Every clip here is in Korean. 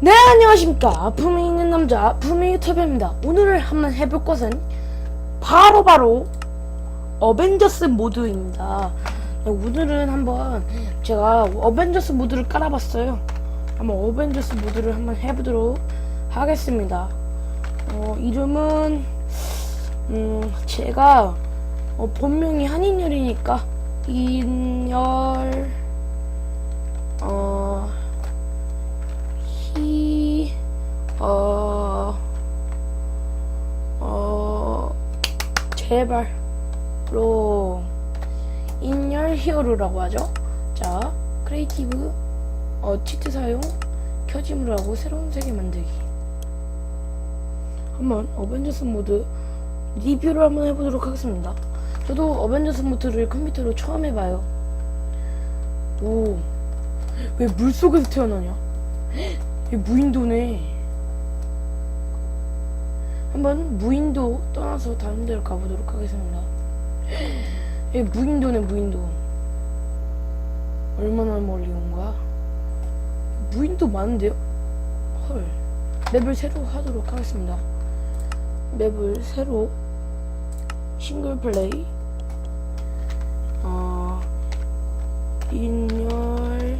네 안녕하십니까. 품위 있는 남자 품위 유튜브입니다. 오늘 한번 해볼 것은 바로바로 어벤져스 모드입니다. 네, 오늘은 한번 제가 어벤져스 모드를 깔아봤어요. 한번 어벤져스 모드를 한번 해보도록 하겠습니다. 어, 이름은 음 제가 어, 본명이 한인열이니까 인열 어 어, 어, 제발, 로, 인열 히어로라고 하죠. 자, 크리에이티브, 어, 치트 사용, 켜짐으로 하고 새로운 세계 만들기. 한번 어벤져스 모드 리뷰를 한번 해보도록 하겠습니다. 저도 어벤져스 모드를 컴퓨터로 처음 해봐요. 오, 왜 물속에서 태어나냐? 이 무인도네. 한번 무인도 떠나서 다른 데로 가보도록 하겠습니다. 이 무인도네 무인도. 얼마나 멀리 온 거야? 무인도 많은데요? 헐. 맵을 새로 하도록 하겠습니다. 맵을 새로 싱글 플레이 어 인열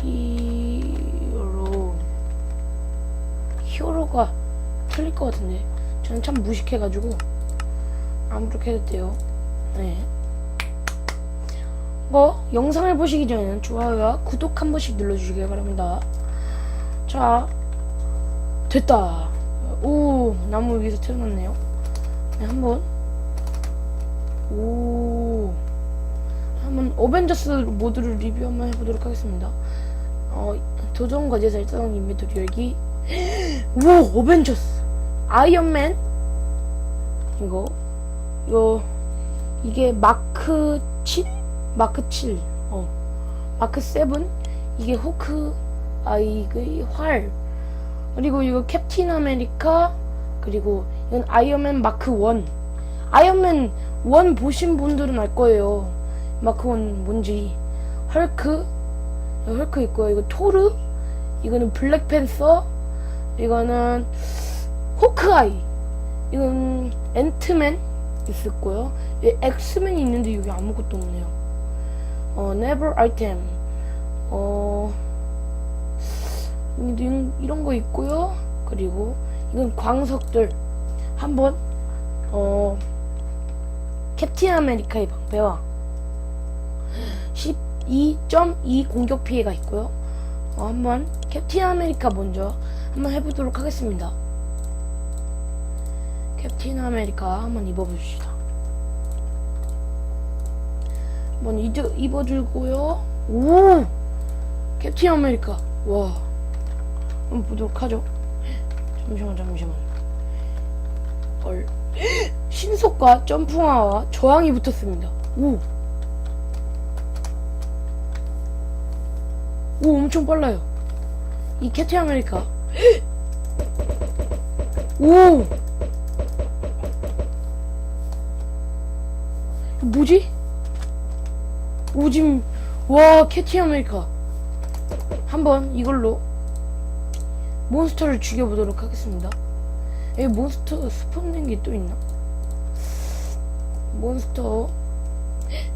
히어로 히어로가 틀릴 것 같은데 저는 참 무식해가지고 아무렇게 해도 돼요 네. 뭐 영상을 보시기 전에는 좋아요와 구독 한 번씩 눌러주시기 바랍니다 자 됐다 오 나무 위에서 태어났네요 네, 한번 오 한번 어벤져스 모드를 리뷰 한번 해보도록 하겠습니다. 어, 도전 과제 설정 인벤토리 열기. 오, 어벤져스. 아이언맨. 이거. 이거. 이게 마크 7? 마크 7. 어. 마크 7. 이게 호크 아이의 활. 그리고 이거 캡틴 아메리카. 그리고 이건 아이언맨 마크 1. 아이언맨 1 보신 분들은 알 거예요. 마크원 뭔지 헐크 헐크 있고요 이거 토르 이거는 블랙팬서 이거는 호크아이. 이건 앤트맨 있을 거요. 엑스맨이 있는데 여기 아무것도 없네요. 어 네버 아이템 어 이런, 이런 거 있고요. 그리고 이건 광석들. 한번 어 캡틴 아메리카의 방패와 12.2 공격 피해가 있고요. 어, 한번 캡틴 아메리카 먼저 한번 해보도록 하겠습니다. 캡틴 아메리카 한번 입어봅시다. 한번 입, 입어주고요. 오! 캡틴 아메리카. 와. 한번 보도록 하죠. 잠시만, 잠시만. 헐. 신속과 점프화와 저항이 붙었습니다. 오! 오 엄청 빨라요 이 캡틴 아메리카 오 뭐지? 오 지금 와 캡틴 아메리카. 한번 이걸로 몬스터를 죽여보도록 하겠습니다. 에 몬스터 스폰된 게 또 있나? 몬스터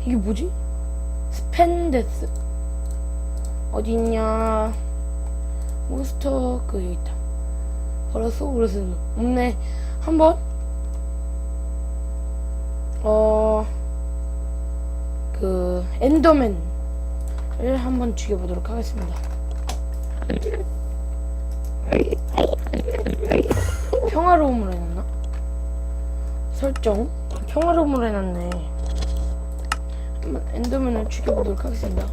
이게 뭐지? 스펜데스. 어딨냐? 몬스터 그 여기 있다. 버렸어 그래서 없네. 한번 그 엔더맨을 한번 죽여보도록 하겠습니다 평화로움으로 해놨나? 설정 평화로움으로 해놨네 한번 엔더맨을 죽여보도록 하겠습니다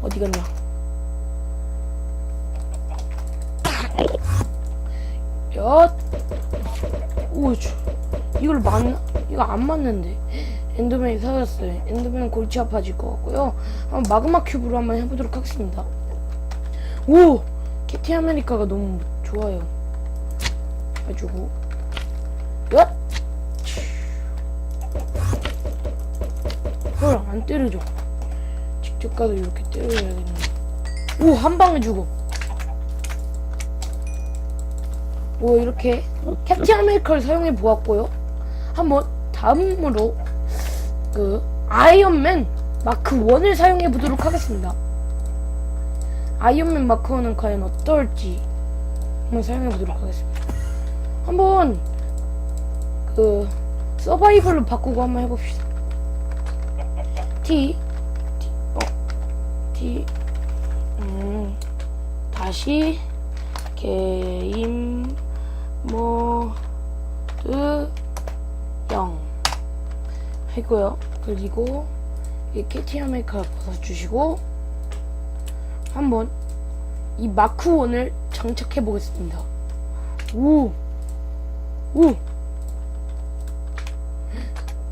어디 갔냐? 엿! 오, 주. 이걸 맞나? 이거 안 맞는데. 엔더맨이 사라졌어요. 엔더맨은 골치 아파질 것 같고요. 한번 마그마 큐브로 한번 해보도록 하겠습니다. 오! 캡틴 아메리카가 너무 좋아요. 해주고. 엿! 헐, 안 때려줘. 직접 가서 이렇게 때려야겠네. 오, 한 방에 죽어. 오, 이렇게 캡틴 아메리카를 사용해 보았고요. 한번 다음으로 그 아이언맨 마크 1을 사용해 보도록 하겠습니다. 아이언맨 마크 1은 과연 어떨지 한번 사용해 보도록 하겠습니다. 한번 그 서바이벌로 바꾸고 한번 해봅시다. T T 어 T 음 다시 게임 모드 0 하고요. 그리고 이 캐티 아메리카 벗어주시고 한번 이 마크 1을 장착해 보겠습니다. 오, 오.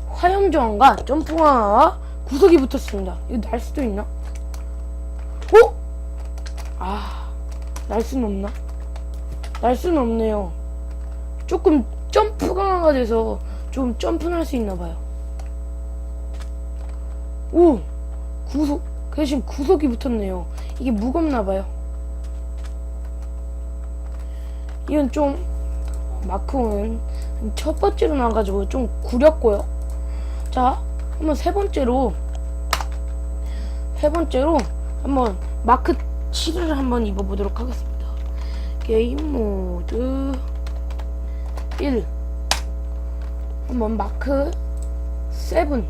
화염 저항과 점프와 구석이 붙었습니다. 이거 날 수도 있나? 어? 아, 날 수는 없나? 날 수는 없네요. 조금 점프 강화가 돼서 좀 점프는 할 수 있나 봐요. 오! 구속, 그 대신 구속이 붙었네요. 이게 무겁나 봐요. 이건 좀, 마크는 첫 번째로 나와가지고 좀 구렸고요. 자, 한번 세 번째로, 세 번째로 한번 마크 7을 한번 입어보도록 하겠습니다. 게임 모드 1 한번 마크 7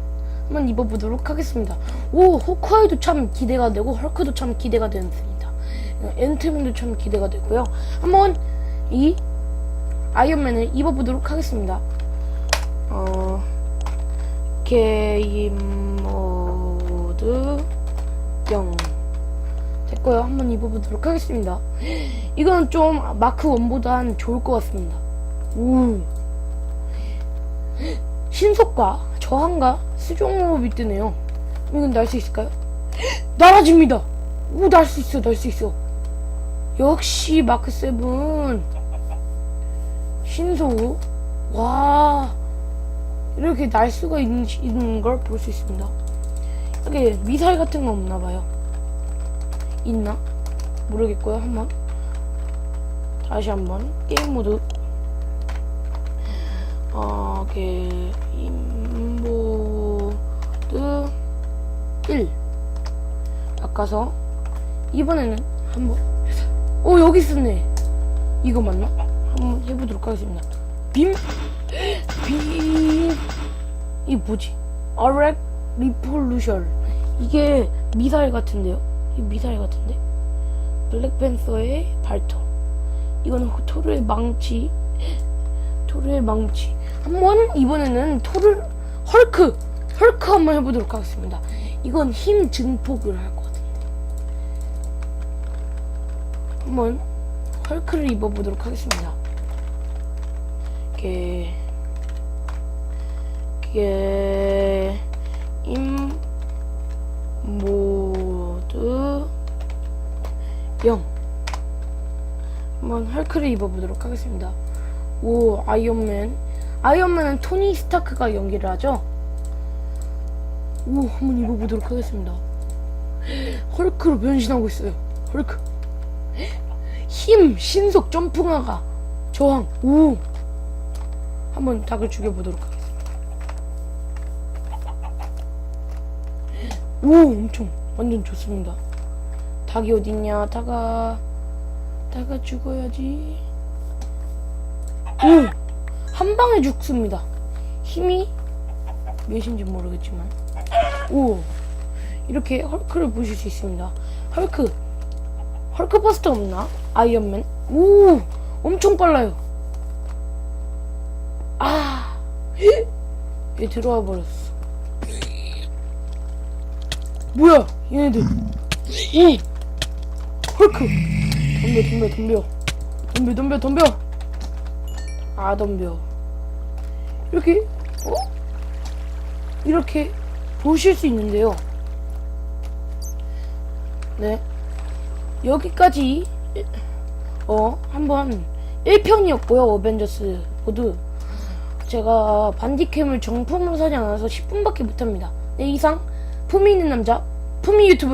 한번 입어보도록 하겠습니다. 오 호크아이도 참 기대가 되고 헐크도 참 기대가 되습니다. 엔트맨도 참 기대가 되고요. 한번 이 아이언맨을 입어보도록 하겠습니다. 어 게임 모드 0 됐고요. 한번 입어보도록 하겠습니다. 이건 좀 마크 1보단 좋을 것 같습니다. 오. 신속과 저항과 수종호흡이 뜨네요. 이건 날 수 있을까요? 날아집니다. 오, 날 수 있어, 날 수 있어. 역시 마크 7. 신속. 와. 이렇게 날 수가 있는, 있는 걸 볼 수 있습니다. 이렇게 미사일 같은 거 없나 봐요. 있나? 모르겠고요. 한번 다시 한번 게임 모드 어 게임 모드 1 바꿔서 이번에는 한번 오 여기 있었네 이거 맞나? 한번 해보도록 하겠습니다 빔! 빔! 이게 뭐지? 어렉 리폴루션 이게 미사일 같은데요? 이 미사일 같은데? 블랙팬서의 발톱. 이거는 토르의 망치. 토르의 망치. 한번 이번에는 토르 헐크 헐크 한번 해보도록 하겠습니다. 이건 힘 증폭을 할 것 같은데. 한번 헐크를 입어보도록 하겠습니다. 게, 게, 임, 모드 0 한번 헐크를 입어보도록 하겠습니다 오 아이언맨 아이언맨은 토니 스타크가 연기를 하죠? 오 한번 입어보도록 하겠습니다. 헐크로 변신하고 있어요. 헐크. 힘 신속 점프 강화 저항 오 한번 닭을 죽여보도록 하겠습니다. 오 엄청 완전 좋습니다. 닭이 어딨냐 닭아. 닭아 죽어야지. 오 한 방에 죽습니다. 힘이 몇인지 모르겠지만. 오 이렇게 헐크를 보실 수 있습니다. 헐크. 헐크 버스터 없나? 아이언맨? 오 엄청 빨라요. 아 얘 들어와 버렸어. 뭐야 얘네들. 오 헐크. 덤벼 덤벼 덤벼. 덤벼 덤벼 덤벼 아 덤벼. 이렇게 어? 이렇게 보실 수 있는데요. 네. 여기까지 어 한번 1편이었고요 어벤져스 모두. 제가 반디캠을 정품으로 사지 않아서 10분밖에 못합니다. 네 이상 품위 있는 남자 품위 유튜브